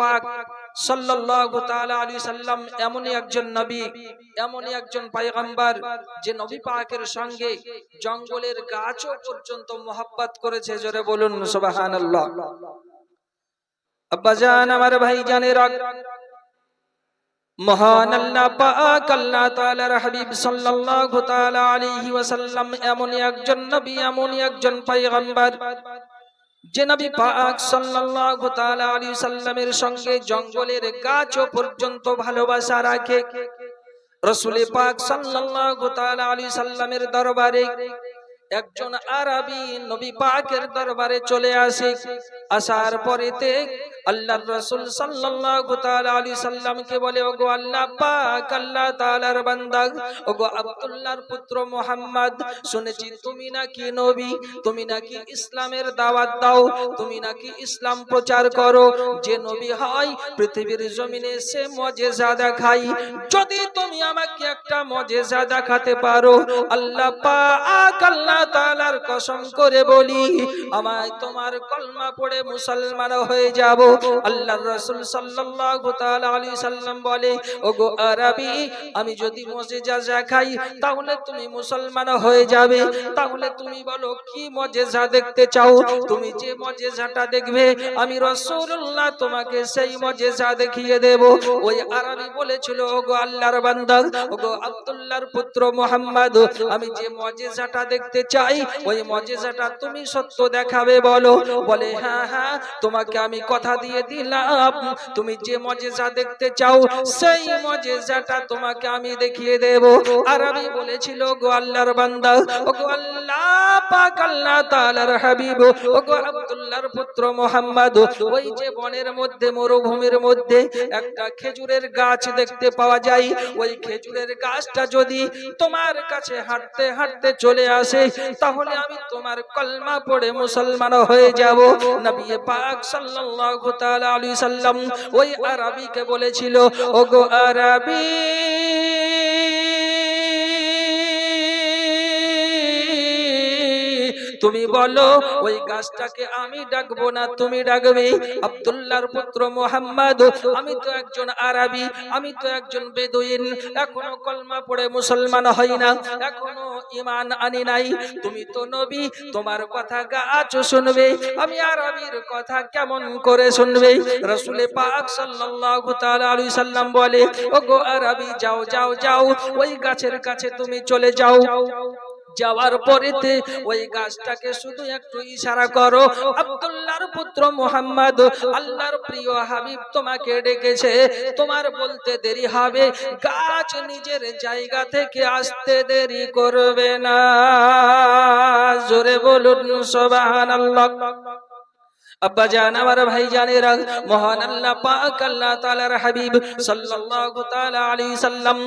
পাক সাল্লাম এমনই একজন নবী, এমনই একজন পয়গম্বর যে নবী পাকের সঙ্গে জঙ্গলের গাছও পর্যন্ত মোহাব্বত করেছে। জোরে বলুন, সুবহানাল্লাহ। আব্বাজান আমার ভাই জানের মহান আল্লাহ এমনই একজন নবী, এমনই একজন পয়গম্বর। যে নবী পাক সাল্লাল্লাহু তাআলা আলাইহি সাল্লামের সঙ্গে জঙ্গলের গাছও পর্যন্ত ভালোবাসা রাখে। রাসূল পাক সাল্লাল্লাহু তাআলা আলাইহি সাল্লামের দরবারে একজন আরবি নবী পাকের দরবারে চলে আসে। আসার পরেতে আল্লাহর রাসূল সাল্লাল্লাহু তাআলা আলাইহি সাল্লামকে বলে, ওগো আল্লাহ পাক, আল্লাহ তাআলার বান্দা, ওগো আব্দুল্লাহর পুত্র মুহাম্মদ, শুনেছি তুমি নাকি নবী, তুমি নাকি ইসলামের দাওয়াত দাও, তুমি নাকি ইসলাম প্রচার করো, যে নবী হয় পৃথিবীর জমিনে সে মজেজা দেখাই যদি তুমি আমাকে একটা মজেজা দেখাতে পারো, আল্লাহ পাক, আল্লাহ তাআলার কসম করে বলি, আমায় তোমার কলমা পড়ে মুসলমান হয়ে যাব আল্লাহর রাসূল সাল্লাল্লাহু তাআলা আলাইহি সাল্লাম বলে, ওগো আরবি, আমি যদি মজেজা দেখাই, তাহলে তুমি মুসলমান হয়ে যাবে। তাহলে তুমি বলো, কি মজেজা দেখতে চাও? তুমি যে মজেজাটা দেখবে, আমি রাসূলুল্লাহ তোমাকে সেই মজেজা দেখিয়ে দেব। ওই আরবি বলেছিল, ওগো আল্লাহর বান্দা, ওগো আব্দুল্লাহর পুত্র মুহাম্মদ, আমি যে মজেজাটা দেখতে চাই, ওই মজেজাটা তুমি সত্য দেখাবে বলো। বলে হ্যাঁ হ্যাঁ তোমাকে আমি কথা দিয়ে দিলাম। তুমি যে মজেজা দেখতে চাও, সেই মজেজাটা তোমাকে আমি দেখিয়ে দেব। আরবি বলেছিল গো আল্লাহর বান্দা ও গো আল্লাহ পাক, আল্লাহ তাআলার হাবিব ও গো আব্দুল্লাহর পুত্র মুহাম্মদ, ওই যে বনের মধ্যে, মরুভূমির মধ্যে একটা খেজুরের গাছ দেখতে পাওয়া যায়। ওই খেজুরের গাছটা যদি তোমার কাছে হাঁটতে হাঁটতে চলে আসে, তাহলে আমি তোমার কলমা পড়ে মুসলমান হয়ে যাব। নবী পাক সাল্লাল্লাহু সাল্লাম ওই বলেছিল তুমি বলো, ওই গাছটাকে আমি ডাকবো না, তুমি ডাকবে? আব্দুল্লাহর পুত্র মোহাম্মদ, আমি তো একজন আরবি, আমি তো একজন বেদুইন, এখনও কলমা পড়ে মুসলমান হই না, এখনও ইমান আনি নাই। তুমি তো নবী, তোমার কথা গাছ শুনবে। আমি আরবির কথা কেমন করে শুনবে? রসুলে পাক সাল্লাল্লাহু তাআলা সাল্লাম বলে, ওগো আরবি, যাও যাও যাও, ওই গাছের কাছে তুমি চলে যাও। যাওয়ার পরেতে ওই গাছটাকে শুধু একটু ইশারা করো, আব্দুল্লাহর পুত্র মুহাম্মদ, আল্লাহর প্রিয় হাবিব তোমাকে ডেকেছে। তোমার বলতে দেরি হবে। গাছ নিজের জায়গা থেকে আসতে দেরি করবে না। জোরে বলুন, সুবহানাল্লাহ। আব্বা জান, আমার ভাই মহান আল্লাহ পাক, আল্লাহ তাআলার হাবিব সাল্লাল্লাহু তাআলা আলাইহি সাল্লাম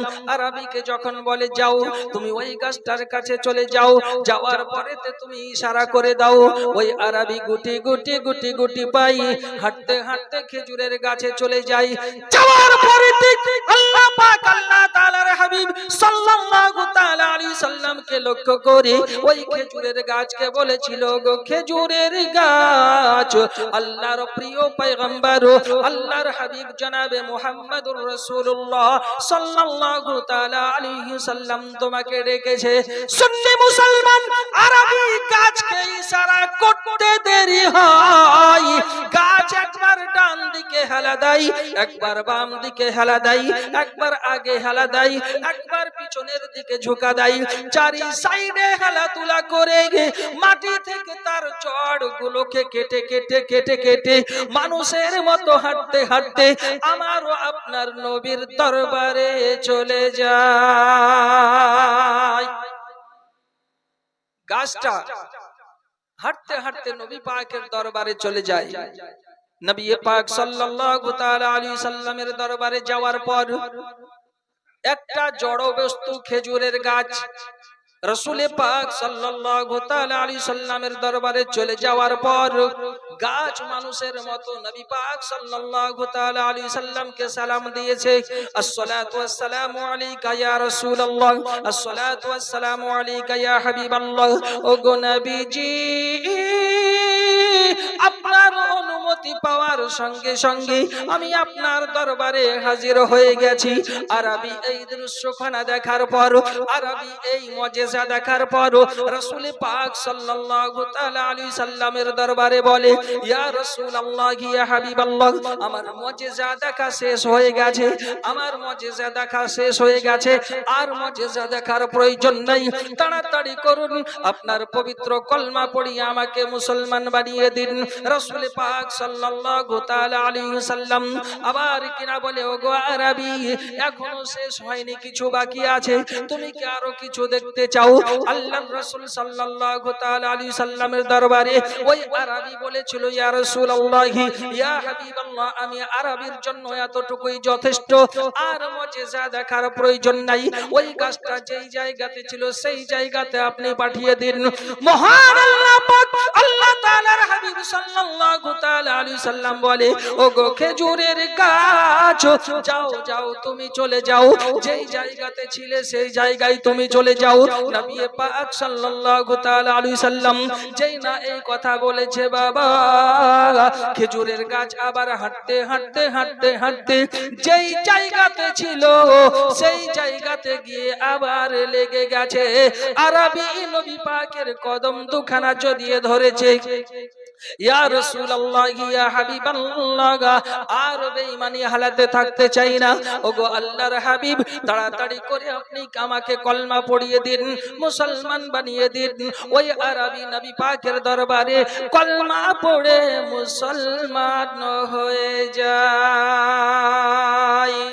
যখন বলে, যাও, তুমি ওই গাছটার কাছে চলে যাও, যাওয়ার পরেতে তুমি ইশারা করে দাও। ওই আরবি গুটি গুটি গুটি গুটি পাই হাঁটতে হাঁটতে খেজুরের গাছে চলে যাই। যাওয়ার পরেতে আল্লাহ পাক, আল্লাহ তাআলার হাবিব সাল্লাল্লাহু তাআলা আলাইহি সাল্লামকে লক্ষ্য করে। ওই খেজুরের গাছকে বলেছিল, গো খেজুরের গাছ আল্লাহর প্রিয় পয়গম্বর আল্লাহর হাবিব জনাবে মুহাম্মদুর রাসূলুল্লাহ সাল্লাল্লাহু তাআলা আলাইহি সাল্লাম তোমাকে ডেকেছে সুন্নি মুসলমান আরবি গাছকে ইশারা করতে দেরি হয় গাছ একবার ডান দিকে হেলা দেয় একবার বাম দিকে হেলা দেয় একবার আগে হেলা দেয় একবার পিছনের দিকে ঝোঁকা দেয় চারি সাইডে হেলা তুলা করে মাটি থেকে তার জড় গুলোকে কেটে কেটে কেটে কেটে কেটে মানুষের মতো হাঁটতে হাঁটতে আমারও আপনার নবীর দরবারে চলে যায়। গাছটা হাঁটতে হাঁটতে নবী পাকের দরবারে চলে যায়। নবী পাক সাল্লাল্লাহু তাআলা আলাইহি সাল্লামের দরবারে যাওয়ার পর একটা জড় বস্তু খেজুরের গাছ রসুলে পাক সাল্লামের দরবারে চলে যাওয়ার পর গাছ মানুষের মতো নবী পাক সাল্লাল্লাহু তাআলা আলাইহি সাল্লামকে সালাম দিয়েছে, আসসালাতু ওয়াসসালামু আলাইকা ইয়া রাসূলুল্লাহ, আসসালাতু ওয়াসসালামু আলাইকা ইয়া হাবিবাল্লাহ। ওগো নবীজি অনুমতি পাওয়ার সঙ্গে সঙ্গে আমি আপনার দরবারে হাজির হয়ে গেছি। আরবি এই দৃশ্যখানা দেখার পর, আরবি এই মজেজা দেখার পর রাসূল পাক আলাইহি সাল্লামের দরবারে বলে আমার মজেজা দেখা শেষ হয়ে গেছে, আমার মজেজা দেখা শেষ হয়ে গেছে, আর মজেজা দেখার প্রয়োজন নেই। তাড়াতাড়ি করুন, আপনার পবিত্র কলমা পড়িয়ে আমাকে মুসলমান বানিয়ে দিন। রসুল পাক সাল্লাল্লাহু তাআলা আলাইহি সাল্লাম আবার কিনা বলে, ওগো আরবি, এখনও শেষ হয়নি, কিছু বাকি আছে। তুমি কি আরও কিছু দেখতে চাও? আল্লাহর রাসূল সাল্লাল্লাহু তাআলা আলাইহি সাল্লামের দরবারে ওই আরবি বলেছিল, ইয়া রাসূলুল্লাহ, ইয়া হাবিবাল্লাহ, আমি আরবির জন্য এতটুকুই যথেষ্ট। আর মুজিজা দেখার প্রয়োজন নাই। ওই গাছটা যেই জায়গাতে ছিল, সেই জায়গাতে আপনি পাঠিয়ে দিন। মহান আল্লাহ পাক আল্লাহ তাআলার হাবিব সাল্লাল্লাহু তাআলা আলাইহি সাল্লাম বলে, ওগো খেজুরের গাছ, যাও যাও, তুমি চলে যাও। যেই জায়গাতে ছিলে, সেই জায়গায় তুমি চলে যাও। নবী পাক সাল্লাল্লাহু তাআলা আলাইহি সাল্লাম যেই না এই কথা বলেছে, বাবা, খেজুরের গাছ আবার হাঁটতে হাঁটতে হাঁটতে হাঁটতে যেই জায়গাতে ছিল, সেই জায়গাতে গিয়ে আবার লেগে গেছে। আরবি নবী পাকের কদম দুখানা জড়িয়ে ধরেছে। তাড়াতাড়ি করে আপনি কলমা দিন, মুসলমান বানিয়ে দিন। ওই আরবি দরবারে কলমা পড়ে মুসলমান হয়ে যায়।